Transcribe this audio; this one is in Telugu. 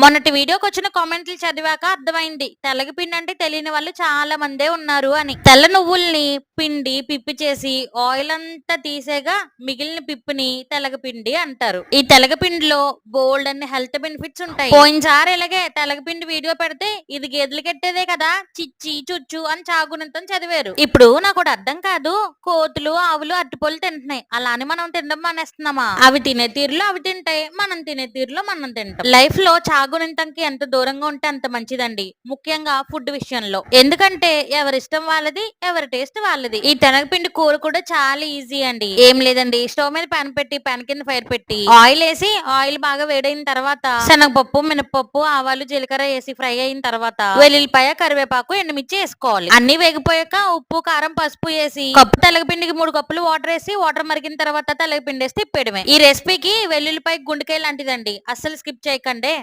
మొన్నటి వీడియోకి వచ్చిన కామెంట్లు చదివాక అర్థమైంది. తెల్లగపిండి అంటే తెలియని వాళ్ళు చాలా మందే ఉన్నారు అని. తెల్ల నువ్వుల్ని పిండి పిప్పి చేసి ఆయిల్ అంతా తీసేగా మిగిలిన పిప్పిని తెలగపిండి అంటారు. ఈ తెలగపిండిలో బోల్డ్ అన్ని హెల్త్ బెనిఫిట్స్ ఉంటాయి. పోయినసారి ఇలాగే తెలగపిండి వీడియో పెడితే ఇది గేదెలు కట్టేదే కదా చిచ్చి చుచ్చు అని చాగునంతం చదివారు. ఇప్పుడు నాకు అర్థం కాదు కోతులు ఆవులు అరటిపళ్ళు తింటున్నాయి. అలానే మనం తినడం మానేస్తున్నామా? అవి తినే తీరులో అవి తింటాయి మనం తినే తీరులో మనం తింటాం. లైఫ్లో చాగునింతంకి ఎంత దూరంగా ఉంటే అంత మంచిదండి. ముఖ్యంగా ఫుడ్ విషయంలో. ఎందుకంటే ఎవరిష్టం వాళ్ళది ఎవరి టేస్ట్ వాళ్ళది. ఈ తెనగపిండి కూర కూడా చాలా ఈజీ అండి. ఏం లేదండి. స్టవ్ మీద పాన్ పెట్టి పాన్ కింద ఫైర్ పెట్టి. ఆయిల్ వేసి ఆయిల్ బాగా వేడైన తర్వాత శనగపప్పు మినపప్పు ఆవాలు జీలకర్ర వేసి ఫ్రై అయిన తర్వాత వెల్లుల్లిపాయ కరివేపాకు ఎండుమిర్చి వేసుకోవాలి. అన్ని వేగిపోయాక ఉప్పు కారం పసుపు వేసి కప్పు తెలగపిండికి మూడు కప్పులు వాటర్ వేసి వాటర్ మరిగిన తర్వాత తెలగపిండి వేసి తిప్పేయడమే. ఈ రెసిపీకి వెల్లుల్లిపాయ గుండెకాయ లాంటిదండి. అస్సలు స్కిప్ చేయకండి.